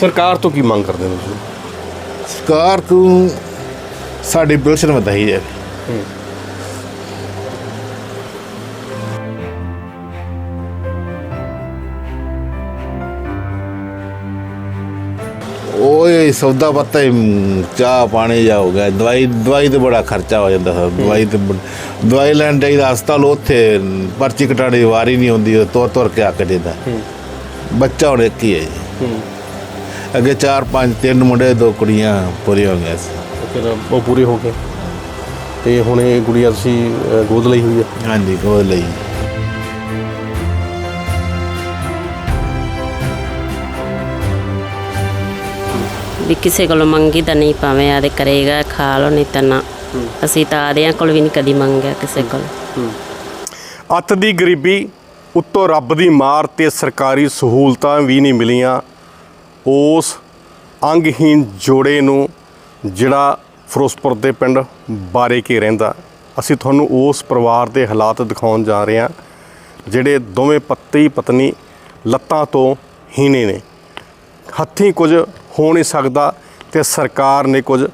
ਸਰਕਾਰ ਤੋਂ ਕੀ ਮੰਗ ਕਰਦੇ ਨੇ ਤੁਸੀਂ? ਸਰਕਾਰ ਤੋਂ ਸਾਡੀ ਬਿਲਸ਼ਨ ਵਧਾਈ ਜਾਵੇ ਓਏ ਸੌਦਾ ਪੱਤਾ ਹੀ ਚਾਹ ਪਾਣੀ ਜਾ ਹੋ ਗਿਆ। ਦਵਾਈ ਦਵਾਈ ਤੇ ਬੜਾ ਖਰਚਾ ਹੋ ਜਾਂਦਾ। ਹੈ। ਦਵਾਈ ਤੇ ਬ- ਦਵਾਈ ਲੈਣ ਜਾਈਦਾ ਹਸਪਤਾਲ ਉੱਥੇ ਪਰਚੀ ਕਟਾਉਣ ਦੀ ਵਾਰੀ ਨਹੀਂ ਹੁੰਦੀ ਉਹ ਤੁਰ ਤੁਰ ਕੇ ਆ ਕੇ ਦਿੰਦਾ। ਬੱਚਾ ਹੁਣ ਇੱਕ ਹੀ ਹੈ ਜੀ। ਅੱਗੇ ਚਾਰ ਪੰਜ ਤਿੰਨ ਮੁੰਡੇ ਦੋ ਕੁੜੀਆਂ ਪੂਰੀਆਂ ਹੋ ਗਈਆਂ ਸੀ। ਫਿਰ ਉਹ ਪੂਰੇ ਹੋ ਗਏ। ਤੇ ਹੁਣ ਇਹ ਗੁੜੀਆ ਤੁਸੀਂ ਅ, ਗੋਦ ਲਈ ਹੋਈ ਹੈ? ਹਾਂਜੀ ਕੋਈ ਲਈ। ਵੀ ਕਿਸੇ ਕੋਲੋਂ ਮੰਗੀ ਤਾਂ ਨਹੀਂ ਭਾਵੇਂ ਆਦੇ ਕਰੇਗਾ ਖਾ ਲਓ ਨਹੀਂ ਤਾਂ ਨਾ। ਅਸੀਂ ਤਾਂ ਆਦਿਆਂ ਕੋਲ ਵੀ ਨਹੀਂ ਕਦੀ ਮੰਗਿਆ ਕਿਸੇ ਕੋਲ। ਅੱਤ ਦੀ ਗਰੀਬੀ ਉੱਤੋਂ ਰੱਬ ਦੀ ਮਾਰ ਤੇ ਸਰਕਾਰੀ ਸਹੂਲਤਾਂ ਵੀ ਨਹੀਂ ਮਿਲੀਆਂ। ਉਸ ਅੰਗਹੀਨ ਜੋੜੇ ਨੂੰ ਜਿਹੜਾ ਫਿਰੋਜ਼ਪੁਰ ਦੇ ਪਿੰਡ ਬਾਰੇ ਕੇ ਰਹਿੰਦਾ। ਅਸੀਂ ਤੁਹਾਨੂੰ ਉਸ ਪਰਿਵਾਰ ਦੇ ਹਾਲਾਤ ਦਿਖਾਉਣ ਜਾ ਰਹੇ ਹਾਂ, ਜਿਹੜੇ ਦੋਵੇਂ ਪਤੀ ਪਤਨੀ ਲੱਤਾਂ ਤੋਂ ਹੀਣੇ ਨੇ। ਹੱਥੀਂ ਕੁਝ ਹੋ ਨਹੀਂ ਸਕਦਾ ਤੇ ਸਰਕਾਰ ਨੇ ਕੁਝ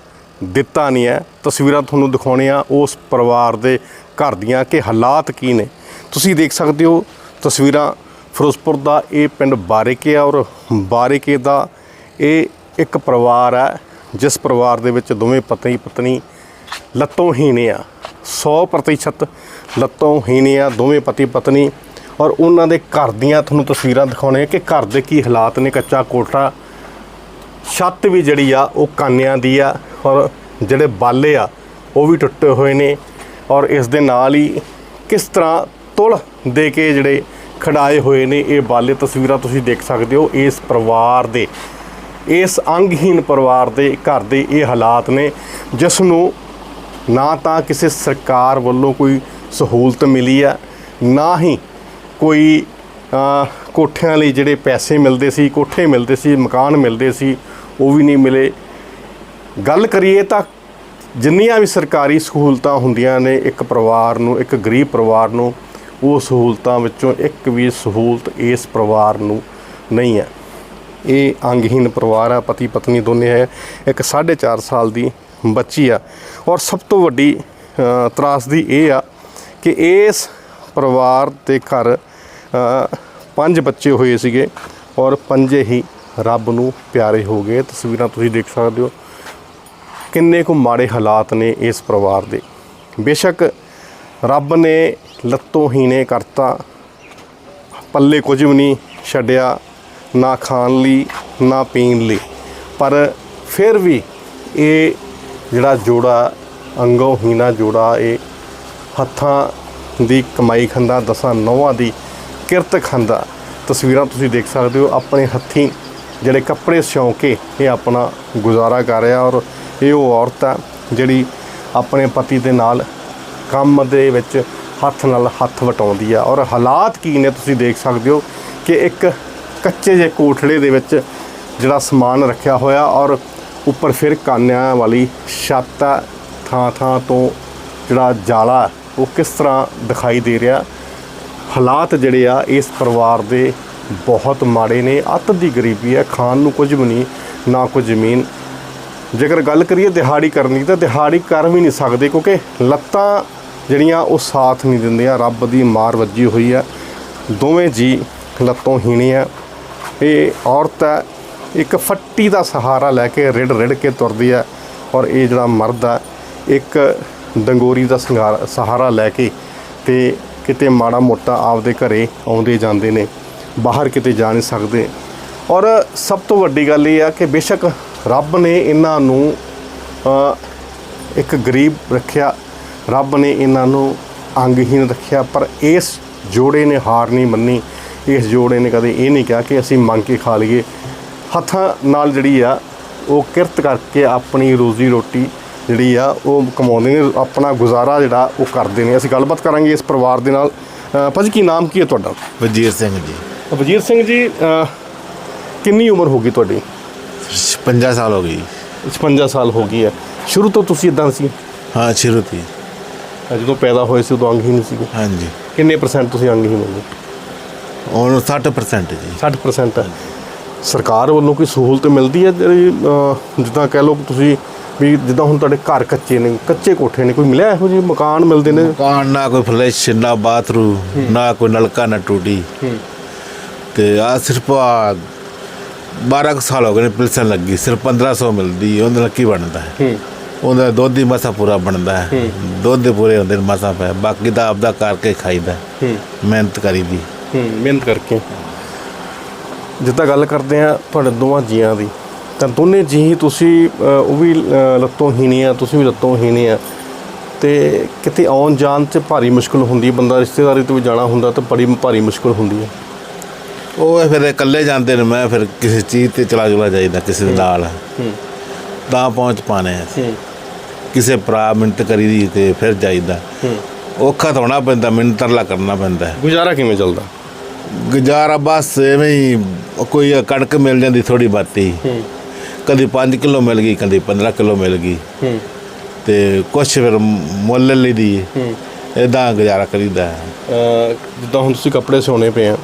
ਦਿੱਤਾ ਨਹੀਂ ਹੈ। ਤਸਵੀਰਾਂ ਤੁਹਾਨੂੰ ਦਿਖਾਉਣੀਆਂ ਉਸ ਪਰਿਵਾਰ ਦੇ ਘਰ ਦੀਆਂ ਕਿ ਹਾਲਾਤ ਕੀ ਨੇ। ਤੁਸੀਂ ਦੇਖ ਸਕਦੇ ਹੋ ਤਸਵੀਰਾਂ ਫਿਰੋਜ਼ਪੁਰ ਦਾ ਇਹ ਪਿੰਡ ਬਾਰੇਕੇ ਆ ਔਰ ਬਾਰੇਕੇ ਦਾ ਇਹ ਇੱਕ ਪਰਿਵਾਰ ਹੈ ਜਿਸ ਪਰਿਵਾਰ ਦੇ ਵਿੱਚ ਦੋਵੇਂ ਪਤੀ ਪਤਨੀ ਲੱਤੋਂ ਹੀਣੇ ਆ 100% ਲੱਤੋਂ ਹੀਣੇ ਆ, ਦੋਵੇਂ ਪਤੀ ਪਤਨੀ ਔਰ ਉਹਨਾਂ ਦੇ ਘਰ ਦੀਆਂ ਤੁਹਾਨੂੰ ਤਸਵੀਰਾਂ ਦਿਖਾਉਣੇ ਕਿ ਘਰ ਦੇ ਕੀ ਹਾਲਾਤ ਨੇ, ਕੱਚਾ ਕੋਠਾ, ਛੱਤ ਵੀ ਜਿਹੜੀ ਆ ਉਹ ਕਾਨਿਆਂ ਦੀ ਆ ਔਰ ਜਿਹੜੇ ਬਾਲੇ ਆ ਉਹ ਵੀ ਟੁੱਟੇ ਹੋਏ ਨੇ ਔਰ ਇਸ ਦੇ ਨਾਲ ਹੀ ਕਿਸ ਤਰ੍ਹਾਂ ਤੁਲ ਦੇ ਕੇ ਜਿਹੜੇ ਖੜਾਏ ਹੋਏ ਨੇ ਇਹ ਬਾਲੇ ਤਸਵੀਰਾਂ ਤੁਸੀਂ ਦੇਖ ਸਕਦੇ ਹੋ ਇਸ ਪਰਿਵਾਰ ਦੇ। ਇਸ ਅੰਗਹੀਨ ਪਰਿਵਾਰ ਦੇ ਘਰ ਦੇ ਇਹ ਹਾਲਾਤ ਨੇ, ਜਿਸ ਨੂੰ ਨਾ ਤਾਂ ਕਿਸੇ ਸਰਕਾਰ ਵੱਲੋਂ ਕੋਈ ਸਹੂਲਤ ਮਿਲੀ ਆ ਨਾ ਹੀ ਕੋਈ ਕੋਠਿਆਂ ਲਈ ਜਿਹੜੇ ਪੈਸੇ ਮਿਲਦੇ ਸੀ, ਕੋਠੇ ਮਿਲਦੇ ਸੀ, ਮਕਾਨ ਮਿਲਦੇ ਸੀ, ਉਹ ਵੀ ਨਹੀਂ ਮਿਲੇ। ਗੱਲ ਕਰੀਏ ਤਾਂ ਜਿੰਨੀਆਂ ਵੀ ਸਰਕਾਰੀ ਸਹੂਲਤਾਂ ਹੁੰਦੀਆਂ ਨੇ, ਇੱਕ ਪਰਿਵਾਰ ਨੂੰ, ਇੱਕ ਗਰੀਬ ਪਰਿਵਾਰ ਨੂੰ ਉਹ ਸਹੂਲਤਾਂ ਵਿੱਚੋਂ ਇੱਕ ਵੀ ਸਹੂਲਤ ਇਸ ਪਰਿਵਾਰ ਨੂੰ ਨਹੀਂ ਹੈ। ਇਹ ਅੰਗਹੀਨ ਪਰਿਵਾਰ ਆ ਪਤੀ ਪਤਨੀ ਦੋਨੇ ਹੈ। ਇੱਕ 4.5 ਸਾਲ ਦੀ ਬੱਚੀ ਆ। ਔਰ ਸਭ ਤੋਂ ਵੱਡੀ ਤਰਾਸਦੀ ਇਹ ਆ ਕਿ ਇਸ ਪਰਿਵਾਰ ਦੇ ਘਰ ਪੰਜ ਬੱਚੇ ਹੋਏ ਸੀਗੇ ਔਰ ਪੰਜੇ ਹੀ ਰੱਬ ਨੂੰ ਪਿਆਰੇ ਹੋ ਗਏ। ਤਸਵੀਰਾਂ ਤੁਸੀਂ ਦੇਖ ਸਕਦੇ ਹੋ ਕਿੰਨੇ ਕੁ ਮਾੜੇ ਹਾਲਾਤ ਨੇ ਇਸ ਪਰਿਵਾਰ ਦੇ। ਬੇਸ਼ੱਕ ਰੱਬ ਨੇ ਲੱਤੋਂ ਹੀਣੇ ਕਰਤਾ। ਪੱਲੇ ਕੁਝ ਵੀ ਨਹੀਂ ਛੱਡਿਆ, ਨਾ ਖਾਣ ਲਈ, ਨਾ ਪੀਣ ਲਈ। ਪਰ ਫਿਰ ਵੀ ਇਹ ਜਿਹੜਾ ਜੋੜਾ, ਅੰਗੋਂ ਹੀਨਾ ਜੋੜਾ, ਇਹ ਹੱਥਾਂ ਦੀ ਕਮਾਈ ਖੰਦਾ, ਦਸਾਂ ਨੌਵਾਂ ਦੀ ਕਿਰਤ ਖੰਦਾ। ਤਸਵੀਰਾਂ ਤੁਸੀਂ ਦੇਖ ਸਕਦੇ ਹੋ ਆਪਣੇ ਹੱਥੀਂ ਜਿਹੜੇ ਕੱਪੜੇ ਸਿਉਂ ਕੇ ਇਹ ਆਪਣਾ ਗੁਜ਼ਾਰਾ ਕਰ ਰਿਹਾ ਔਰ ਇਹ ਉਹ ਔਰਤ ਆ ਜਿਹੜੀ ਆਪਣੇ ਪਤੀ ਦੇ ਨਾਲ ਕੰਮ ਦੇ ਵਿੱਚ ਹੱਥ ਨਾਲ ਹੱਥ ਵਟਾਉਂਦੀ ਆ। ਔਰ ਹਾਲਾਤ ਕੀ ਨੇ ਤੁਸੀਂ ਦੇਖ ਸਕਦੇ ਹੋ ਕਿ ਇੱਕ ਕੱਚੇ ਜਿਹੇ ਕੋਠੜੇ ਦੇ ਵਿੱਚ ਜਿਹੜਾ ਸਮਾਨ ਰੱਖਿਆ ਹੋਇਆ ਔਰ ਉੱਪਰ ਫਿਰ ਕਾਨਿਆਂ ਵਾਲੀ ਛੱਤ ਆ, ਥਾਂ ਥਾਂ ਤੋਂ ਜਿਹੜਾ ਜਾਲਾ ਉਹ ਕਿਸ ਤਰ੍ਹਾਂ ਦਿਖਾਈ ਦੇ ਰਿਹਾ। ਹਾਲਾਤ ਜਿਹੜੇ ਆ, ਇਸ ਪਰਿਵਾਰ ਦੇ ਬਹੁਤ ਮਾੜੇ ਨੇ। ਅੱਤ ਦੀ ਗਰੀਬੀ ਹੈ, ਖਾਣ ਨੂੰ ਕੁਝ ਵੀ ਨਹੀਂ, ਨਾ ਕੋਈ ਜ਼ਮੀਨ। ਜੇਕਰ ਗੱਲ ਕਰੀਏ ਦਿਹਾੜੀ ਕਰਨ ਦੀ ਤਾਂ ਦਿਹਾੜੀ ਕਰ ਵੀ ਨਹੀਂ ਸਕਦੇ ਕਿਉਂਕਿ ਲੱਤਾਂ ਜਿਹੜੀਆਂ ਉਹ ਸਾਥ ਨਹੀਂ ਦਿੰਦੀਆਂ, ਰੱਬ ਦੀ ਮਾਰ ਵੱਜੀ ਹੋਈ ਹੈ। ਦੋਵੇਂ ਜੀ ਲੱਤੋਂ ਹੀਣੇ ਆ ਇਹ ਔਰਤ ਹੈ, ਇੱਕ ਫੱਟੀ ਦਾ ਸਹਾਰਾ ਲੈ ਕੇ ਰਿੜ ਰਿੜ ਕੇ ਤੁਰਦੀ ਹੈ ਔਰ ਇਹ ਜਿਹੜਾ ਮਰਦ ਹੈ, ਇੱਕ ਡੰਗੋਰੀ ਦਾ ਸੰਘਾਰ- ਸਹਾਰਾ ਲੈ ਕੇ ਤੇ ਕਿਤੇ ਮਾੜਾ ਮੋਟਾ ਆਪਦੇ ਘਰੇ ਆਉਂਦੇ ਜਾਂਦੇ ਨੇ, ਬਾਹਰ ਕਿਤੇ ਜਾ ਨਹੀਂ ਸਕਦੇ। ਔਰ ਸਭ ਤੋਂ ਵੱਡੀ ਗੱਲ ਇਹ ਆ ਕਿ ਬੇਸ਼ੱਕ ਰੱਬ ਨੇ ਇਹਨਾਂ ਨੂੰ ਇੱਕ ਗਰੀਬ ਰੱਖਿਆ ਰੱਬ ਨੇ ਇਹਨਾਂ ਨੂੰ ਅੰਗਹੀਨ ਰੱਖਿਆ ਪਰ ਇਸ ਜੋੜੇ ਨੇ ਹਾਰ ਨਹੀਂ ਮੰਨੀ। ਇਸ ਜੋੜੇ ਨੇ ਕਦੇ ਇਹ ਨਹੀਂ ਕਿਹਾ ਕਿ ਅਸੀਂ ਮੰਗ ਕੇ ਖਾ ਲਈਏ। ਹੱਥਾਂ ਨਾਲ ਜਿਹੜੀ ਆ ਉਹ ਕਿਰਤ ਕਰਕੇ ਆਪਣੀ ਰੋਜ਼ੀ ਰੋਟੀ ਜਿਹੜੀ ਆ ਉਹ ਕਮਾਉਂਦੇ ਨੇ। ਆਪਣਾ ਗੁਜ਼ਾਰਾ ਜਿਹੜਾ ਉਹ ਕਰਦੇ ਨੇ। ਅਸੀਂ ਗੱਲਬਾਤ ਕਰਾਂਗੇ ਇਸ ਪਰਿਵਾਰ ਦੇ ਨਾਲ। ਭਾਜੀ ਕੀ ਨਾਮ ਕੀ ਹੈ ਤੁਹਾਡਾ? ਵਜੀਰ ਸਿੰਘ ਜੀ। ਵਜੀਰ ਸਿੰਘ ਜੀ ਕਿੰਨੀ ਉਮਰ ਹੋ ਗਈ ਤੁਹਾਡੀ? 50 ਸਾਲ ਹੋ ਗਈ। 56 ਸਾਲ ਹੋ ਗਈ ਹੈ। ਸ਼ੁਰੂ ਤੋਂ ਤੁਸੀਂ ਇਦਾਂ ਸੀ? ਹਾਂ ਸ਼ੁਰੂ ਤੋਂ ਹੀ। ਜਦੋਂ ਪੈਦਾ ਹੋਏ ਸੀ ਉਦੋਂ ਅੰਗਹੀਨ ਸੀ। ਹਾਂਜੀ। ਕਿੰਨੇ ਪਰਸੈਂਟ ਤੁਸੀਂ ਅੰਗਹੀਨ ਹੋ ਹੁਣ 60% ਜੀ। 60% ਹੈ। ਸਰਕਾਰ ਵੱਲੋਂ ਕੋਈ ਸਹੂਲਤ ਮਿਲਦੀ ਹੈ ਜਿਹੜੀ ਅਹ, ਜਿੱਦਾਂ ਕਹਿ ਲਓ ਕਿ ਤੁਸੀਂ ਵੀ ਜਿੱਦਾਂ ਹੁਣ ਤੁਹਾਡੇ ਘਰ ਕੱਚੇ ਨੇ ਕੱਚੇ ਕੋਠੇ ਨੇ ਕੋਈ ਮਿਲਿਆ ਇਹੋ ਜਿਹੇ ਮਕਾਨ ਮਿਲਦੇ ਨੇ? ਮਕਾਨ ਨਾ ਕੋਈ ਫਲੈਸ਼ ਨਾ ਬਾਥਰੂਮ ਨਾ ਕੋਈ ਨਲਕਾ ਨਾ ਟੂਟੀ। ਤੇ ਆ ਸਿਰਫ ਆ 12 ਕੁ ਸਾਲ ਹੋ ਗਏ ਨੇ ਪਿਲਸਨ ਲੱਗੀ ਸਿਰਫ 1500 ਮਿਲਦੀ ਹੈ, ਉਹਦੇ ਨਾਲ ਕੀ ਬਣਦਾ ਹੈ? ਹੂੰ। ਉਹਦਾ ਦੁੱਧ ਹੀ ਮਸਾ ਪੂਰਾ ਬਣਦਾ ਹੈ। ਦੁੱਧ ਦੇ ਪੂਰੇ ਹੁੰਦੇ ਨੇ ਮਸਾ ਪੈ ਬਾਕੀ ਤਾਂ ਆਪਦਾ ਕਰਕੇ ਖਾਈਦਾ। ਮਿਹਨਤ ਕਰੀਦੀ। ਹੂੰ ਮਿਹਨਤ ਕਰਕੇ। ਜਿੱਦਾਂ ਗੱਲ ਕਰਦੇ ਆ ਤੁਹਾਡੇ ਦੋਵਾਂ ਜੀਆਂ ਦੀ ਤਾਂ ਦੋਨੇ ਜੀ ਤੁਸੀਂ ਉਹ ਵੀ ਲੱਤੋਂ ਹੀਣੇ ਆ ਤੁਸੀਂ ਵੀ ਲੱਤੋਂ ਹੀਣੇ ਆ। ਤੇ ਕਿਤੇ ਆਉਣ ਜਾਣ 'ਚ ਭਾਰੀ ਮੁਸ਼ਕਲ ਹੁੰਦੀ ਹੈ ਬੰਦਾ ਰਿਸ਼ਤੇਦਾਰੀ ਤੋਂ ਵੀ ਜਾਣਾ ਹੁੰਦਾ ਤਾਂ ਬੜੀ ਭਾਰੀ ਮੁਸ਼ਕਲ ਹੁੰਦੀ ਹੈ। ਉਹ ਫਿਰ ਇਕੱਲੇ ਜਾਂਦੇ ਨੇ ਮੈਂ ਫਿਰ ਕਿਸੇ ਚੀਜ਼ ਤੇ ਚਲਾ ਚਲਾ ਜਾਈਦਾ ਕਿਸੇ ਦੇ ਨਾਲ। ਤਾਂ ਪਹੁੰਚ ਪਾਣੇ ਆ ਕਿਸੇ ਭਰਾ ਮਿੰਟ ਕਰੀਦੀ ਤੇ ਫਿਰ ਜਾਈਦਾ। ਔਖਾ ਤਾਂ ਹੋਣਾ ਪੈਂਦਾ ਮਿੰਟ ਤਰਲਾ ਕਰਨਾ ਪੈਂਦਾ। ਹੈ। ਗੁਜ਼ਾਰਾ ਕਿਵੇਂ ਚੱਲਦਾ? ਗੁਜ਼ਾਰਾ ਬਸ ਐਵੇਂ ਹੀ ਕੋਈ ਕਣਕ ਮਿਲ ਜਾਂਦੀ ਥੋੜੀ ਬਾਤੀ ਕਦੀ 5 ਕਿਲੋ ਮਿਲ ਗਈ ਕਦੀ 15 ਕਿਲੋ ਮਿਲ ਗਈ। ਹੂੰ। ਤੇ ਕੁਛ ਫਿਰ ਮੁੱਲ ਲੈ ਲਈਦੀ ਹੂੰ। ਇਦਾਂ ਗੁਜ਼ਾਰਾ ਕਰੀਦਾ। ਹੈ। ਜਿੱਦਾਂ ਹੁਣ ਤੁਸੀਂ ਕੱਪੜੇ ਸਿਉਣੇ ਪਏ ਆ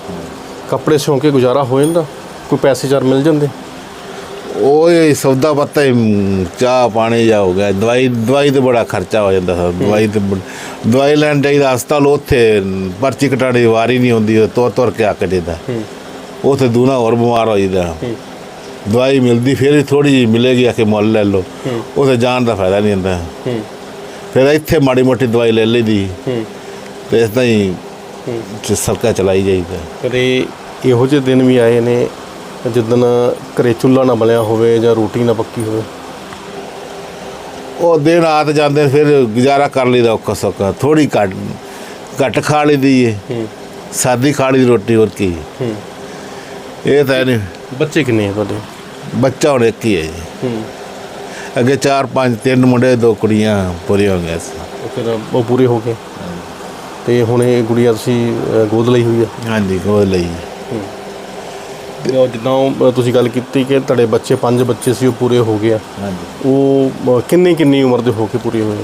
ਕੱਪੜੇ ਸਿਉਂ ਕੇ ਗੁਜ਼ਾਰਾ ਹੋ ਜਾਂਦਾ? ਕੋਈ ਪੈਸੇ ਚਾਰ ਮਿਲ ਜਾਂਦੇ? ਉਹ ਸੌਦਾ ਪੱਤਾ ਹੀ ਚਾਹ ਪਾਣੀ ਜਾ ਹੋ ਗਿਆ। ਦਵਾਈ ਦਵਾਈ ਤੇ ਬੜਾ ਖਰਚਾ ਹੋ ਜਾਂਦਾ ਸਰ। ਦਵਾਈ ਤੇ ਦਵਾਈ ਲੈਣ ਜਾਈਦਾ ਹਸਪਤਾਲ ਉੱਥੇ ਪਰਚੀ ਕਟਾਉਣ ਦੀ ਵਾਰੀ ਨਹੀਂ ਹੁੰਦੀ ਤੁਰ ਤੁਰ ਕੇ ਅੱਕ ਜਾਂਦਾ ਉੱਥੇ ਦੂਣਾ ਹੋਰ ਬਿਮਾਰ ਹੋ ਜਾਂਦਾ ਦਵਾਈ ਮਿਲਦੀ ਫਿਰ ਥੋੜੀ ਜਿਹੀ ਮਿਲੇਗੀ ਆ ਕੇ ਮੁੱਲ ਲੈ ਲਓ। ਉੱਥੇ ਜਾਣ ਦਾ ਫਾਇਦਾ ਨਹੀਂ ਹੁੰਦਾ। ਫਿਰ ਇੱਥੇ ਮਾੜੀ ਮੋਟੀ ਦਵਾਈ ਲੈ ਲਈਦੀ। ਤੇ ਇਸ ਤਰ੍ਹਾਂ ਹੀ ਸਰਕਾ ਚਲਾਈ ਜਾਈਦਾ। ਕਦੇ ਇਹੋ ਜਿਹੇ ਦਿਨ ਵੀ ਆਏ ਨੇ ਜਿੱਦਣ ਘਰੇ ਚੁੱਲ੍ਹਾ ਨਾ ਬਲਿਆ ਹੋਵੇ ਜਾਂ ਰੋਟੀ ਨਾ ਪੱਕੀ ਹੋਵੇ। ਉਹ ਦਿਨ ਆਤ ਜਾਂਦੇ ਫਿਰ ਗੁਜ਼ਾਰਾ ਕਰ ਲਈਦਾ ਔਖਾ ਸੌਖਾ ਥੋੜੀ ਘੱਟ ਘੱਟ ਖਾ ਲਈਦੀ ਏ। ਹੂੰ। ਸਾਦੀ ਖਾ ਲਈ ਰੋਟੀ ਹੋਰ ਕੀ। ਹੂੰ। ਇਹ ਤਾਂ ਨਹੀਂ ਬੱਚੇ ਕਿੰਨੇ ਆ ਤੁਹਾਡੇ? ਬੱਚਾ ਹੁਣ ਇੱਕ ਹੀ ਹੈ ਜੀ। ਹੂੰ। ਅੱਗੇ ਚਾਰ ਪੰਜ ਤਿੰਨ ਮੁੰਡੇ ਦੋ ਕੁੜੀਆਂ ਪੂਰੇ ਹੋ ਗਏ ਫਿਰ ਉਹ ਪੂਰੇ ਹੋ ਗਏ। ਤੇ ਹੁਣ ਇਹ ਗੁੜੀਆ ਤੁਸੀਂ ਗੋਦ ਲਈ ਹੋਈ ਆ? ਹਾਂਜੀ ਉਹ ਲਈ। ਉਹ ਜਿੱਦਾਂ ਉਹ, ਤੁਸੀਂ ਗੱਲ ਕੀਤੀ ਕਿ ਤੁਹਾਡੇ ਬੱਚੇ ਪੰਜ ਬੱਚੇ ਸੀ ਉਹ ਪੂਰੇ ਹੋ ਗਏ ਆ। ਹਾਂਜੀ। ਉਹ ਕਿੰਨੀ ਕਿੰਨੀ ਉਮਰ ਦੇ ਹੋ ਕੇ ਪੂਰੇ ਹੋਏ?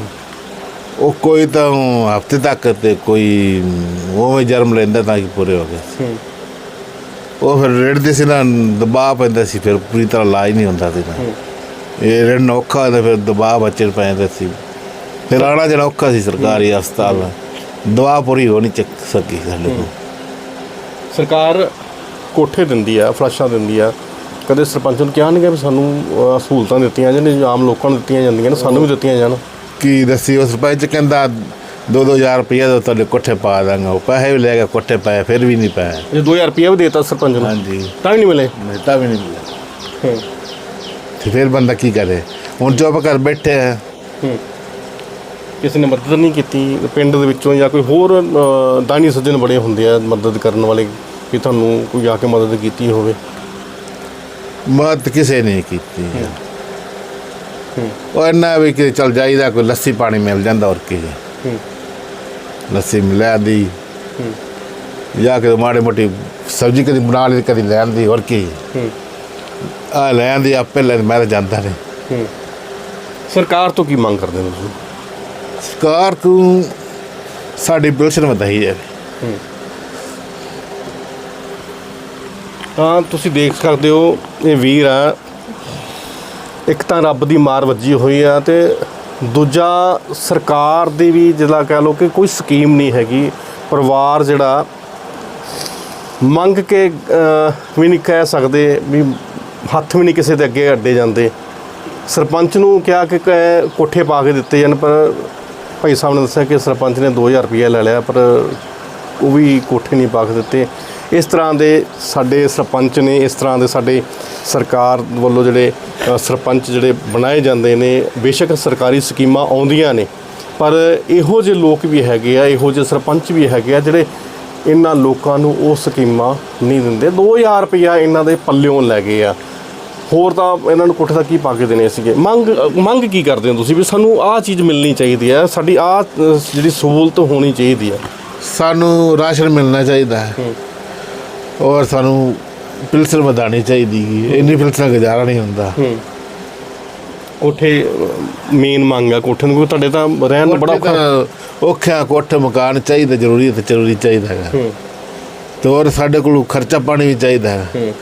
ਉਹ ਕੋਈ ਤਾਂ ਹਫ਼ਤੇ ਤੱਕ ਤੇ ਕੋਈ ਉਵੇਂ ਜਨਮ ਲੈਂਦਾ ਤਾਂ ਕਿ ਪੂਰੇ ਹੋ ਗਏ। ਉਹ ਫਿਰ ਰੇੜਦੇ ਸੀ ਨਾ ਦਬਾਅ ਪੈਂਦਾ ਸੀ ਫਿਰ ਪੂਰੀ ਤਰ੍ਹਾਂ ਇਲਾਜ ਨਹੀਂ ਹੁੰਦਾ ਸੀ ਨਾ। ਇਹ ਰੇੜਨ ਔਖਾ ਤੇ ਫਿਰ ਦਬਾਅ ਬੱਚੇ ਪੈਂਦਾ ਸੀ। ਫਿਰ ਆਣਾ ਜਿਹੜਾ ਔਖਾ ਸੀ ਸਰਕਾਰੀ ਹਸਪਤਾਲ ਦਵਾ ਪੂਰੀ ਹੋ ਨਹੀਂ ਚੱਕ ਸਕੀ ਸਾਡੇ ਕੋਲ। ਸਰਕਾਰ ਕੋਠੇ ਦਿੰਦੀ ਆ ਫਲਾਸ਼ਾਂ ਦਿੰਦੀ ਆ। ਕਦੇ ਸਰਪੰਚ ਨੂੰ ਕਿਹਾ ਨਹੀਂ ਗਿਆ ਵੀ ਸਾਨੂੰ ਅਹ, ਸਹੂਲਤਾਂ ਦਿੱਤੀਆਂ ਜਾਂਦੇ ਜੋ ਆਮ ਲੋਕਾਂ ਨੂੰ ਦਿੱਤੀਆਂ ਜਾਂਦੀਆਂ ਨੇ ਸਾਨੂੰ ਵੀ ਦਿੱਤੀਆਂ ਜਾਣ। ਕੀ ਦੱਸੀ ਉਸ ਸਰਪੰਚ ਕਹਿੰਦਾ 2-2000 ਰੁਪਏ ਦਾ ਤੁਹਾਡੇ ਕੋਠੇ ਪਾ ਦਾਂਗਾ ਉਹ ਪੈਸੇ ਵੀ ਲੈ ਕੇ ਕੋਠੇ ਪਾਏ ਫਿਰ ਵੀ ਨਹੀਂ ਪਾਏ। ਜੇ 2000 ਰੁਪਏ ਵੀ ਦੇਤਾ ਸਰਪੰਚ ਨੂੰ ਹਾਂਜੀ। ਤਾਂ ਵੀ ਨਹੀਂ ਮਿਲੇ। ਮਿਲਤਾ ਵੀ ਨਹੀਂ ਮਿਲਿਆ ਤੇ ਫਿਰ ਬੰਦਾ ਕੀ ਕਰੇ? ਹੁਣ ਚੁੱਪ ਕਰ ਬੈਠੇ ਹੂੰ। ਕਿਸੇ ਨੇ ਮਦਦ ਨਹੀਂ ਕੀਤੀ ਪਿੰਡ ਦੇ ਵਿੱਚੋਂ ਜਾਂ ਕੋਈ ਹੋਰ ਅਹ, ਦਾਨੀ ਸੱਜਣ ਬੜੇ ਹੁੰਦੇ ਆ ਮਦਦ ਕਰਨ ਵਾਲੇ। ਕਿ ਤੁਹਾਨੂੰ ਕੋਈ ਆ ਕੇ ਮਦਦ ਕੀਤੀ ਹੋਵੇ? ਮਤ ਕਿਸੇ ਨੇ ਕੀਤੀ। ਉਹ ਇੰਨਾ ਵੀ ਕਿ ਚਲ ਜਾਈਦਾ ਕੋਈ ਲੱਸੀ ਪਾਣੀ ਮਿਲ ਜਾਂਦਾ ਹੋਰ ਕੀ ਹੂੰ। ਲੱਸੀ ਮਿਲਾ ਦੀ ਜਾਂ ਕਿ ਮਾੜੇ ਮੋਟੀ ਸਬਜ਼ੀ ਕਦੀ ਬਣਾ ਲਈ ਕਦੀ ਲੈਣ ਦੀ ਹੋਰ ਕੀ। ਹੂੰ। ਆ ਲੈਣ ਦੀ ਆਪੇ ਲੈ ਮੈਂ ਤਾਂ ਜਾਂਦਾ ਨਹੀਂ ਹੂੰ। ਸਰਕਾਰ ਤੋਂ ਕੀ ਮੰਗ ਕਰਦੇ ਹੋ ਤੁਸੀਂ? ਸਰਕਾਰ ਤੂੰ ਸਾਡੀ ਬਿਲਸ਼ਨ ਵਧਾਈ ਜਾਵੇ ਤਾਂ ਤੁਸੀਂ ਦੇਖ ਸਕਦੇ ਹੋ, ਇਹ ਵੀਰ ਆ। ਇੱਕ ਤਾਂ ਰੱਬ ਦੀ ਮਾਰ ਵੱਜੀ ਹੋਈ ਆ ਤੇ ਦੂਜਾ ਸਰਕਾਰ ਦੀ ਵੀ ਜਿਹੜਾ ਕਹਿ ਲਓ ਕਿ ਕੋਈ ਸਕੀਮ ਨਹੀਂ ਹੈਗੀ। ਪਰਿਵਾਰ ਜਿਹੜਾ ਮੰਗ ਕੇ ਵੀ ਨਹੀਂ ਕਹਿ ਸਕਦੇ ਵੀ ਹੱਥ ਵੀ ਨਹੀਂ ਕਿਸੇ ਦੇ ਅੱਗੇ ਅੱਡੇ ਜਾਂਦੇ। ਸਰਪੰਚ ਨੂੰ ਕਿਹਾ ਕਿ ਕ- ਕੋਠੇ ਪਾ ਕੇ ਦਿੱਤੇ ਜਾਣ, ਪਰ ਭਾਈ ਸਾਹਿਬ ਨੇ ਦੱਸਿਆ ਕਿ ਸਰਪੰਚ ਨੇ 2000 ਰੁਪਏ ਲੈ ਲਿਆ, ਪਰ ਉਹ ਵੀ ਕੋਠੇ ਨਹੀਂ ਪਾ ਕੇ ਦਿੱਤੇ। ਇਸ ਤਰ੍ਹਾਂ ਦੇ ਸਾਡੇ ਸਰਪੰਚ ਨੇ ਇਸ ਤਰ੍ਹਾਂ ਦੇ ਸਾਡੇ ਸਰਕਾਰ ਵੱਲੋਂ ਜਿਹੜੇ ਸਰਪੰਚ ਜਿਹੜੇ ਬਣਾਏ ਜਾਂਦੇ ਨੇ ਬੇਸ਼ੱਕ ਸਰਕਾਰੀ ਸਕੀਮਾਂ ਆਉਂਦੀਆਂ ਨੇ ਪਰ ਇਹੋ ਜਿਹੇ ਲੋਕ ਵੀ ਹੈਗੇ ਆ ਇਹੋ ਜਿਹੇ ਸਰਪੰਚ ਵੀ ਹੈਗੇ ਆ ਜਿਹੜੇ ਇਹਨਾਂ ਲੋਕਾਂ ਨੂੰ ਉਹ ਸਕੀਮਾਂ ਨਹੀਂ ਦਿੰਦੇ। 2000 ਰੁਪਇਆ ਇਹਨਾਂ ਦੇ ਪੱਲਿਓਂ ਲੈ ਗਏ ਆ। ਹੋਰ ਤਾਂ ਇਹਨਾਂ ਨੂੰ ਕੋਠੇ ਦਾ ਕੀ ਪਾ ਕੇ ਦੇਣੇ ਸੀਗੇ। ਮੰਗ ਮੰਗ ਕੀ ਕਰਦੇ ਹੋ ਤੁਸੀਂ ਵੀ ਸਾਨੂੰ ਆਹ ਚੀਜ਼ ਮਿਲਣੀ ਚਾਹੀਦੀ ਹੈ ਸਾਡੀ ਆਹ ਜਿਹੜੀ ਸਹੂਲਤ ਹੋਣੀ ਚਾਹੀਦੀ ਹੈ? ਸਾਨੂੰ ਰਾਸ਼ਨ ਮਿਲਣਾ ਚਾਹੀਦਾ ਹੈ। ਔਰ ਸਾਨੂੰ ਪਿਲਸਨ ਵਧਾਣੀ ਚਾਹੀਦੀ ਹੈ ਇੰਨੀ ਪਿਲਸਨ ਗੁਜ਼ਾਰਾ ਨਹੀਂ ਹੁੰਦਾ। ਕੋਠੇ ਮੇਨ ਮੰਗ ਆ ਕੋਠੇ ਨੂੰ ਤੁਹਾਡੇ ਤਾਂ ਰਹਿਣ ਨੂੰ ਬੜਾ ਔਖਾ। ਔਖਾ ਕੋਠੇ ਮਕਾਨ ਚਾਹੀਦਾ ਜ਼ਰੂਰੀ ਤੇ ਜ਼ਰੂਰੀ ਚਾਹੀਦਾ ਹੈਗਾ। ਹੂੰ। ਤੇ ਔਰ ਸਾਡੇ ਕੋਲ ਖਰਚਾ ਪਾਣੀ ਵੀ ਚਾਹੀਦਾ ਹੈ।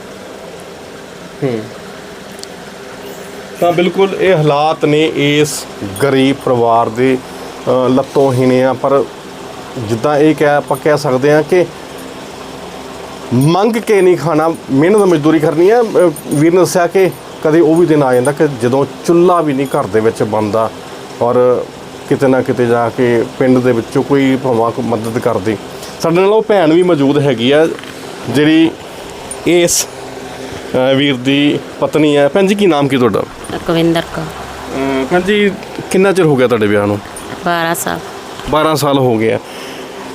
ਤਾਂ ਬਿਲਕੁਲ ਇਹ ਹਾਲਾਤ ਨੇ ਇਸ ਗਰੀਬ ਪਰਿਵਾਰ ਦੇ ਲੱਤੋਂ ਹੀਣੇ ਆ ਪਰ ਜਿੱਦਾਂ ਇਹ ਕਹਿ ਆਪਾਂ ਕਹਿ ਸਕਦੇ ਆ ਕਿ ਮੰਗ ਕੇ ਨਹੀਂ ਖਾਣਾ ਮਿਹਨਤ ਮਜ਼ਦੂਰੀ ਕਰਨੀ ਹੈ। ਵੀਰ ਨੇ ਦੱਸਿਆ ਕਿ ਕਦੇ ਉਹ ਵੀ ਦਿਨ ਆ ਜਾਂਦਾ ਕਿ ਜਦੋਂ ਚੁੱਲ੍ਹਾ ਵੀ ਨਹੀਂ ਘਰ ਦੇ ਵਿੱਚ ਬਣਦਾ ਔਰ ਕਿਤੇ ਨਾ ਕਿਤੇ ਜਾ ਕੇ ਪਿੰਡ ਦੇ ਵਿੱਚੋਂ ਕੋਈ ਭਾਵਾਂ ਕੋ ਮਦਦ ਕਰਦੀ। ਸਾਡੇ ਨਾਲ ਉਹ ਭੈਣ ਵੀ ਮੌਜੂਦ ਹੈਗੀ ਆ ਜਿਹੜੀ ਇਸ ਵੀਰ ਦੀ ਪਤਨੀ ਹੈ। ਭੈਣ ਜੀ ਕੀ ਨਾਮ ਕੀ ਤੁਹਾਡਾ? ਅਕਵਿੰਦਰ ਕੋ ਭੈਣ ਜੀ ਕਿੰਨਾ ਚਿਰ ਹੋ ਗਿਆ ਤੁਹਾਡੇ ਵਿਆਹ ਨੂੰ? 12 ਸਾਲ। 12 ਸਾਲ ਹੋ ਗਏ ਆ।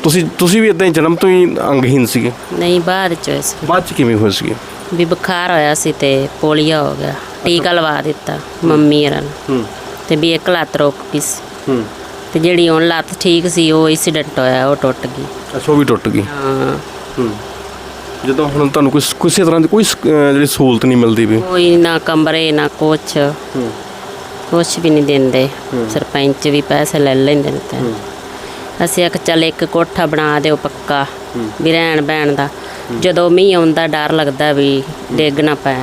ਤੁਸੀਂ ਤੁਸੀਂ ਵੀ ਇਦਾਂ ਹੀ ਜਨਮ ਤੋਂ ਹੀ ਅੰਗਹੀਨ ਸੀਗੇ? ਨਹੀਂ ਬਾਅਦ ਚ ਹੋਏ ਸੀ। ਬਾਅਦ ਚ ਕਿਵੇਂ ਹੋਏ ਸੀਗੇ? ਵੀ ਬੁਖਾਰ ਹੋਇਆ ਸੀ ਤੇ ਪੋਲੀਆ ਹੋ ਗਿਆ। ਟੀਕਾ ਲਵਾ ਦਿੱਤਾ ਮੰਮੀ ਹਰਾਂ ਹੂੰ। ਤੇ ਵੀ ਇੱਕ ਲੱਤ ਰੁਕ ਗਈ ਸੀ। ਹੂੰ। ਤੇ ਜਿਹੜੀ ਹੁਣ ਲੱਤ ਠੀਕ ਸੀ ਉਹ ਐਕਸੀਡੈਂਟ ਹੋਇਆ ਉਹ ਟੁੱਟ ਗਈ। ਅੱਛਾ ਉਹ ਵੀ ਟੁੱਟ ਗਈ। ਹਾਂ। ਹੂੰ। ਜਦੋਂ ਹੁਣ ਤੁਹਾਨੂੰ ਕੋਈ ਕਿਸੇ ਤਰ੍ਹਾਂ ਦੀ ਕੋਈ ਸ- ਅਹ ਜਿਹੜੀ ਸਹੂਲਤ ਨਹੀਂ ਮਿਲਦੀ ਵੀ? ਕੋਈ ਨਾ ਕਮਰੇ ਨਾ ਕੁਛ। ਹੂੰ। ਕੁਛ ਵੀ ਨਹੀਂ ਦਿੰਦੇ। ਸਰਪੰਚ ਵੀ ਪੈਸੇ ਲੈ ਲੈਂਦੇ ਨੇ ਤੇ। ਅਸੀਂ ਆਖ ਚੱਲ ਇੱਕ ਕੋਠਾ ਬਣਾ ਦਿਓ ਪੱਕਾ ਵੀ ਰਹਿਣ ਬਹਿਣ ਦਾ। ਜਦੋਂ ਮੀਂਹ ਆਉਂਦਾ ਡਰ ਲੱਗਦਾ ਵੀ ਡਿੱਗ ਨਾ ਪੈ।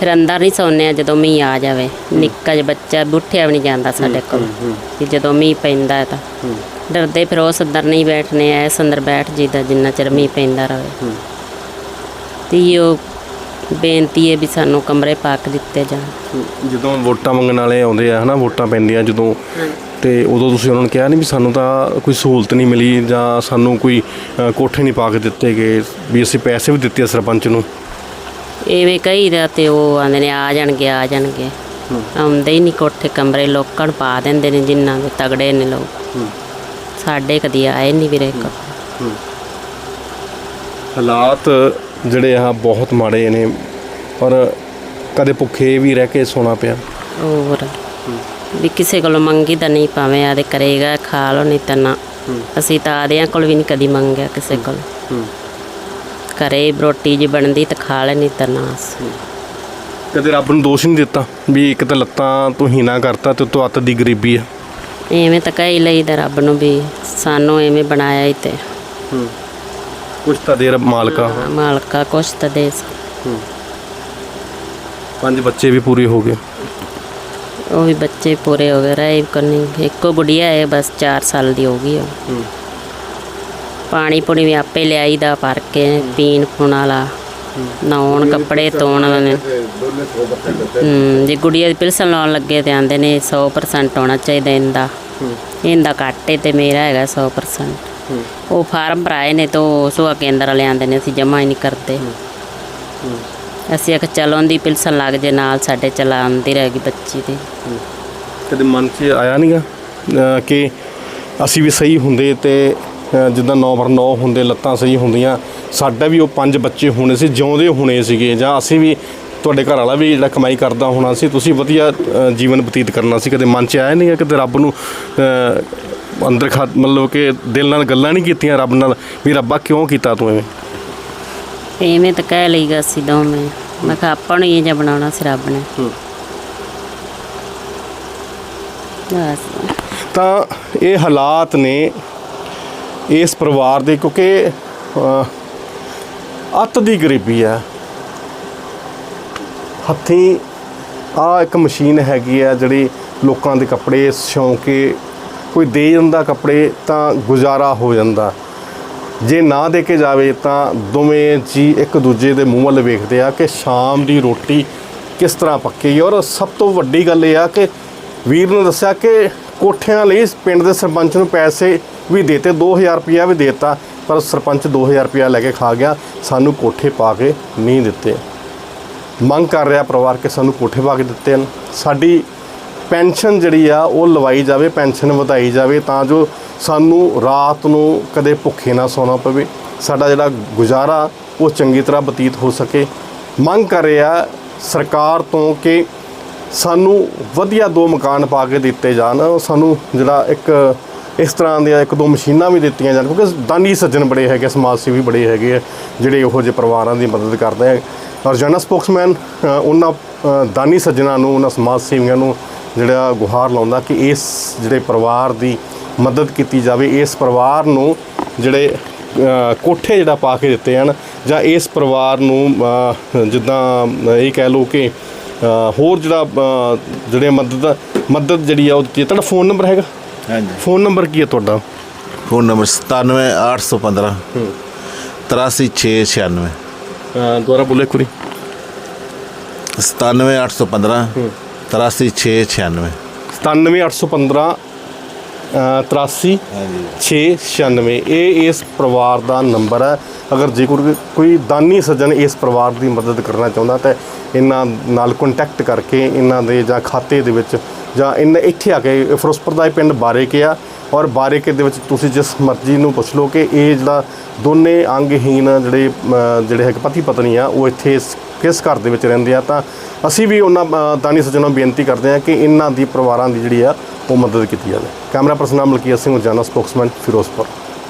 ਫਿਰ ਅੰਦਰ ਨਹੀਂ ਆ ਜਦੋਂ ਮੀਂਹ ਆ ਜਾਵੇ। ਨਿੱਕਾ ਜਿਹਾ ਬੱਚਾ ਬੁੱਠਿਆ ਵੀ ਨਹੀਂ ਜਾਂਦਾ ਸਾਡੇ ਕੋਲ। ਵੀ ਜਦੋਂ ਮੀਂਹ ਪੈਂਦਾ ਹੈ। ਤਾਂ ਡਰਦੇ ਫਿਰ ਉਸ ਅੰਦਰ ਨਹੀਂ ਬੈਠਨੇ ਐ ਅੰਦਰ ਬੈਠ ਜੀਦਾ ਜਿੰਨਾ ਚਿਰ ਮੀਂਹ ਪੈਂਦਾ ਰਹੇ ਤੇ ਉਹ ਬੇਨਤੀ ਹੈ ਵੀ ਸਾਨੂੰ ਕਮਰੇ ਪਾ ਕੇ ਦਿੱਤੇ ਜਾਣ। ਜਦੋਂ ਵੋਟਾਂ ਮੰਗਣ ਵਾਲੇ ਆਉਂਦੇ ਆ ਹਨਾ ਵੋਟਾਂ ਪੈਂਦੀਆਂ ਜਦੋਂ। ਤੇ ਉਦੋਂ ਤੁਸੀਂ ਉਹਨਾਂ ਨੂੰ ਕਿਹਾ ਨਹੀਂ ਵੀ ਸਾਨੂੰ ਤਾਂ ਕੋਈ ਸਹੂਲਤ ਨਹੀਂ ਮਿਲੀ ਜਾਂ ਸਾਨੂੰ ਕੋਈ ਕੋਠੇ ਨਹੀਂ ਪਾ ਕੇ ਦਿੱਤੇ ਗਏ ਵੀ ਅਸੀਂ ਪੈਸੇ ਵੀ ਦਿੱਤੇ ਆ ਸਰਪੰਚ ਨੂੰ? ਐਵੇਂ ਕਹੀਦਾ ਤੇ ਉਹ ਆਂਦੇ ਨੇ ਆ ਜਾਣਗੇ ਆ ਜਾਣਗੇ। ਆਉਂਦੇ ਹੀ ਨਹੀਂ ਕੋਠੇ ਕਮਰੇ ਲੋਕਾਂ ਨੂੰ ਪਾ ਦਿੰਦੇ ਨੇ ਜਿਨ੍ਹਾਂ ਦੇ ਤਗੜੇ ਨੇ ਲੋਕ। ਸਾਡੇ ਕਦੀ ਆਏ ਨਹੀਂ ਵੀਰੇ ਕੋ ਹਾਲਾਤ ਜਿਹੜੇ ਆ ਬਹੁਤ ਮਾੜੇ ਨੇ ਪਰ ਕਦੇ ਭੁੱਖੇ ਵੀ ਰਹਿ ਕੇ ਸੋਣਾ ਪਿਆ। ਹੋਰ ਵੀ ਕਿਸੇ ਕੋਲੋਂ ਮੰਗੀ ਤਾਂ ਨਹੀਂ ਪਾਵੇਂ ਆਦੇ ਕਰੇਗਾ ਖਾ ਲੋ ਨਹੀਂ ਤਾਂ ਨਾ। ਅਸੀਂ ਤਾਂ ਆਦਿਆਂ ਕੋਲ ਵੀ ਨਹੀਂ ਕਦੀ ਮੰਗਿਆ ਕਿਸੇ ਕੋਲ। ਘਰੇ ਰੋਟੀ ਜੀ ਬਣਦੀ ਤਾਂ ਖਾ ਲੈ ਨਹੀਂ ਤਾਂ ਨਾ। ਕਦੇ ਰੱਬ ਨੂੰ ਦੋਸ਼ ਨਹੀਂ ਦਿੱਤਾ ਵੀ ਇੱਕ ਤਾਂ ਲੱਤਾਂ ਤੂੰ ਹੀਨਾ ਕਰਤਾ ਤੇ ਤੂੰ ਅੱਤ ਦੀ ਗਰੀਬੀ ਆ? ਐਵੇਂ ਤਾਂ ਕਹਿ ਲਈਦਾ ਰੱਬ ਨੂੰ ਵੀ ਸਾਨੂੰ ਐਵੇਂ ਬਣਾਇਆ ਹੀ ਤੇ। ਕੁਛ ਤਾਂ ਦੇ ਰੱਬ ਮਾਲਕਾ? ਮਾਲਕਾ ਕੁਛ ਤਾਂ ਦੇ ਸਕ ਪੰਜ ਬੱਚੇ ਵੀ ਪੂਰੇ ਹੋ ਗਏ? ਉਹ ਵੀ ਬੱਚੇ ਪੂਰੇ ਹੋ ਗਏ ਰਹੇ ਕਰਨੀ ਇੱਕੋ ਗੁੜੀਆ ਹੈ ਬਸ 4 ਸਾਲ ਦੀ ਹੋ ਗਈ ਉਹ ਪਾਣੀ ਪੁਣੀ ਵੀ ਆਪੇ ਲਿਆਈਦਾ ਭਰ ਕੇ ਪੀਣ ਪੁਣ ਵਾਲਾ। ਨਹਾਉਣ ਕੱਪੜੇ ਧੋਣ ਵਾਲੇ ਹੂੰ ਜੇ ਗੁੜੀਆ ਦੀ ਪਿਲਸਨ ਲਾਉਣ ਲੱਗੇ ਤੇ ਆਂਦੇ ਨੇ 100% ਹੋਣਾ ਚਾਹੀਦਾ ਇਹਦਾ। ਇਹਦਾ ਘੱਟ ਹੈ ਤੇ ਮੇਰਾ ਹੈਗਾ 100% ਉਹ ਫਾਰਮ ਭਰਾਏ ਨੇ ਤਾਂ ਸੁਆ ਕੇਂਦਰ ਵਾਲੇ ਆਂਦੇ ਨੇ ਅਸੀਂ ਜਮਾ ਹੀ ਨਹੀਂ ਕਰਦੇ। ਅਸੀਂ ਆਖ ਚਲ ਉਹਦੀ ਪਿਲਸਨ ਲੱਗ ਜੇ ਨਾਲ ਸਾਡੇ ਚਲਾਉਂਦੀ ਰਹੇਗੀ ਬੱਚੀ ਦੀ। ਕਦੇ ਮਨ 'ਚ ਆਇਆ ਨਹੀਂਗਾ ਕਿ ਅਸੀਂ ਵੀ ਸਹੀ ਹੁੰਦੇ ਤੇ ਜਿੱਦਾਂ 9 ਪਰ 9 ਹੁੰਦੇ ਲੱਤਾਂ ਸਹੀ ਹੁੰਦੀਆਂ ਸਾਡਾ ਵੀ ਉਹ ਪੰਜ ਬੱਚੇ ਹੋਣੇ ਸੀ ਜਿਉਂਦੇ ਹੋਣੇ ਸੀਗੇ ਜਾਂ ਅਸੀਂ ਵੀ ਤੁਹਾਡੇ ਘਰ ਵਾਲਾ ਵੀ ਜਿਹੜਾ ਕਮਾਈ ਕਰਦਾ ਹੋਣਾ ਸੀ ਤੁਸੀਂ ਵਧੀਆ ਜੀਵਨ ਬਤੀਤ ਕਰਨਾ ਸੀ ਕਦੇ ਮਨ 'ਚ ਆਇਆ ਨਹੀਂਗਾ ਕਿਤੇ ਰੱਬ ਨੂੰ ਅੰਦਰ ਖਾ ਮਤਲਬ ਕਿ ਦਿਲ ਨਾਲ ਗੱਲਾਂ ਨਹੀਂ ਕੀਤੀਆਂ ਰੱਬ ਨਾਲ ਵੀ ਰੱਬਾ ਕਿਉਂ ਕੀਤਾ ਤੂੰ ਐਵੇਂ? ਐਵੇਂ ਤਾਂ ਕਹਿ ਲਈਗਾ ਸੀ ਦੋਵੇਂ। ਮੈਂ ਕਿਹਾ ਆਪਾਂ ਨੂੰ ਇਹ ਜਿਹਾ ਬਣਾਉਣਾ ਸੀ ਰੱਬ ਨੇ। ਬਸ। ਤਾਂ ਇਹ ਹਾਲਾਤ ਨੇ ਇਸ ਪਰਿਵਾਰ ਦੇ ਕਿਉਂਕਿ ਅਹ, ਅੱਤ ਦੀ ਗਰੀਬੀ ਹੈ। ਹੱਥੀਂ ਆ ਇੱਕ ਮਸ਼ੀਨ ਹੈਗੀ ਆ ਜਿਹੜੀ ਲੋਕਾਂ ਦੇ ਕੱਪੜੇ ਸਿਉਂ ਕੇ ਕੋਈ ਦੇ ਜਾਂਦਾ ਕੱਪੜੇ ਤਾਂ ਗੁਜ਼ਾਰਾ ਹੋ ਜਾਂਦਾ। ਜੇ ਨਾ ਦੇ ਕੇ ਜਾਵੇ ਤਾਂ ਦੋਵੇਂ ਜੀ ਇੱਕ ਦੂਜੇ ਦੇ ਮੂੰਹ ਵੱਲ ਵੇਖਦੇ ਆ ਕਿ ਸ਼ਾਮ ਦੀ ਰੋਟੀ ਕਿਸ ਤਰ੍ਹਾਂ ਪੱਕੀ ਔਰ ਸਭ ਤੋਂ ਵੱਡੀ ਗੱਲ ਇਹ ਆ ਕਿ ਵੀਰ ਨੇ ਦੱਸਿਆ ਕਿ ਕੋਠਿਆਂ ਲਈ ਪਿੰਡ ਦੇ ਸਰਪੰਚ ਨੂੰ ਪੈਸੇ ਵੀ ਦੇਤੇ 2000 ਰੁਪਇਆ ਵੀ ਦੇਤਾ, ਪਰ ਸਰਪੰਚ 2000 ਰੁਪਇਆ ਲੈ ਕੇ ਖਾ ਗਿਆ, ਸਾਨੂੰ ਕੋਠੇ ਪਾ ਕੇ ਨਹੀਂ ਦਿੱਤੇ। ਮੰਗ ਕਰ ਰਿਹਾ ਪਰਿਵਾਰ ਕਿ ਸਾਨੂੰ ਕੋਠੇ ਪਾ ਕੇ ਦਿੱਤੇ ਹਨ। ਸਾਡੀ ਪੈਨਸ਼ਨ ਜਿਹੜੀ ਆ, ਉਹ ਲਵਾਈ ਜਾਵੇ, ਪੈਨਸ਼ਨ ਵਧਾਈ ਜਾਵੇ, ਤਾਂ ਜੋ ਸਾਨੂੰ ਰਾਤ ਨੂੰ ਕਦੇ ਭੁੱਖੇ ਨਾ ਸੌਣਾ ਪਵੇ। ਸਾਡਾ ਜਿਹੜਾ ਗੁਜ਼ਾਰਾ, ਉਹ ਚੰਗੀ ਤਰ੍ਹਾਂ ਬਤੀਤ ਹੋ ਸਕੇ। ਮੰਗ ਕਰ ਰਿਹਾ ਸਰਕਾਰ ਤੋਂ ਕਿ ਸਾਨੂੰ ਵਧੀਆ ਦੋ ਮਕਾਨ ਪਾ ਕੇ ਦਿੱਤੇ ਜਾਣ। ਸਾਨੂੰ ਜਿਹੜਾ ਇੱਕ, ਇਸ ਤਰ੍ਹਾਂ ਦੀਆਂ ਇੱਕ ਦੋ ਮਸ਼ੀਨਾਂ ਵੀ ਦਿੱਤੀਆਂ ਜਾਣ, ਕਿਉਂਕਿ ਦਾਨੀ ਸੱਜਣ ਬੜੇ ਹੈਗੇ, ਸਮਾਜ ਸੇਵੀ ਬੜੇ ਹੈਗੇ ਆ, ਜਿਹੜੇ ਉਹੋ ਜਿਹੇ ਪਰਿਵਾਰਾਂ ਦੀ ਮਦਦ ਕਰਦੇ ਆ। ਰੋਜ਼ਾਨਾ ਸਪੋਕਸਮੈਨ ਉਹਨਾਂ ਦਾਨੀ ਸੱਜਣਾ ਨੂੰ, ਉਹਨਾਂ ਸਮਾਜ ਸੇਵੀਆਂ ਨੂੰ ਜਿਹੜਾ ਗੁਹਾਰ ਲਾਉਂਦਾ ਕਿ ਇਸ ਜਿਹੜੇ ਪਰਿਵਾਰ ਦੀ ਮਦਦ ਕੀਤੀ ਜਾਵੇ ਇਸ ਪਰਿਵਾਰ ਨੂੰ ਜਿਹੜੇ ਕੋਠੇ ਜਿਹੜਾ ਪਾ ਕੇ ਦਿੱਤੇ ਹਨ ਜਾਂ ਇਸ ਪਰਿਵਾਰ ਨੂੰ ਜਿੱਦਾਂ ਇਹ ਕਹਿ ਲਓ ਕਿ ਹੋਰ ਜਿਹੜਾ ਜਿਹੜੇ ਮਦਦ ਮਦਦ ਜਿਹੜੀ ਆ ਉਹ ਦਿੱਤੀ। ਤੁਹਾਡਾ ਫੋਨ ਨੰਬਰ ਹੈਗਾ? ਹਾਂਜੀ। ਫੋਨ ਨੰਬਰ ਕੀ ਹੈ ਤੁਹਾਡਾ? ਫੋਨ ਨੰਬਰ 97815 83696 ਅ, ਦੁਬਾਰਾ ਬੋਲੋ ਇੱਕ ਵਾਰੀ। 97815 83696 97815 83 ਹਾਂਜੀ। 696 ਇਹ ਇਸ ਪਰਿਵਾਰ ਦਾ ਨੰਬਰ ਹੈ। ਅਗਰ ਜੇ ਕੋਈ ਦਾਨੀ ਸੱਜਣ ਇਸ ਪਰਿਵਾਰ ਦੀ ਮਦਦ ਕਰਨਾ ਚਾਹੁੰਦਾ ਤਾਂ ਇਹਨਾਂ ਨਾਲ ਕੰਟੈਕਟ ਕਰਕੇ ਇਹਨਾਂ ਦੇ ਜਾਂ ਖਾਤੇ ਦੇ ਵਿੱਚ ਜਾਂ ਇਹਨਾਂ ਇੱਥੇ ਆ ਕੇ ਫਿਰੋਜ਼ਪੁਰ ਦਾ ਇਹ ਪਿੰਡ ਬਾਰੇਕੇ ਆ ਔਰ ਬਾਰੇਕੇ ਦੇ ਵਿੱਚ ਤੁਸੀਂ ਜਿਸ ਮਰਜ਼ੀ ਨੂੰ ਪੁੱਛ ਲਓ ਕਿ ਇਹ ਜਿਹੜਾ ਦੋਨੇ ਅੰਗਹੀਨ ਜਿਹੜੇ ਜਿਹੜੇ ਹੈ ਪਤੀ ਪਤਨੀ ਆ ਉਹ ਇੱਥੇ ਕਿਸ ਘਰ ਦੇ ਵਿੱਚ ਰਹਿੰਦੇ ਆ, ਤਾਂ ਅਸੀਂ ਵੀ ਉਹਨਾਂ ਦਾਨੀ ਸੱਜਣਾਂ ਨੂੰ ਬੇਨਤੀ ਕਰਦੇ ਹਾਂ ਕਿ ਇਹਨਾਂ ਦੀ ਪਰਿਵਾਰਾਂ ਦੀ ਜਿਹੜੀ ਆ, ਉਹ ਮਦਦ ਕੀਤੀ ਜਾਵੇ। Camera person Malkit Singh Ujana spokesman, Ferozepur.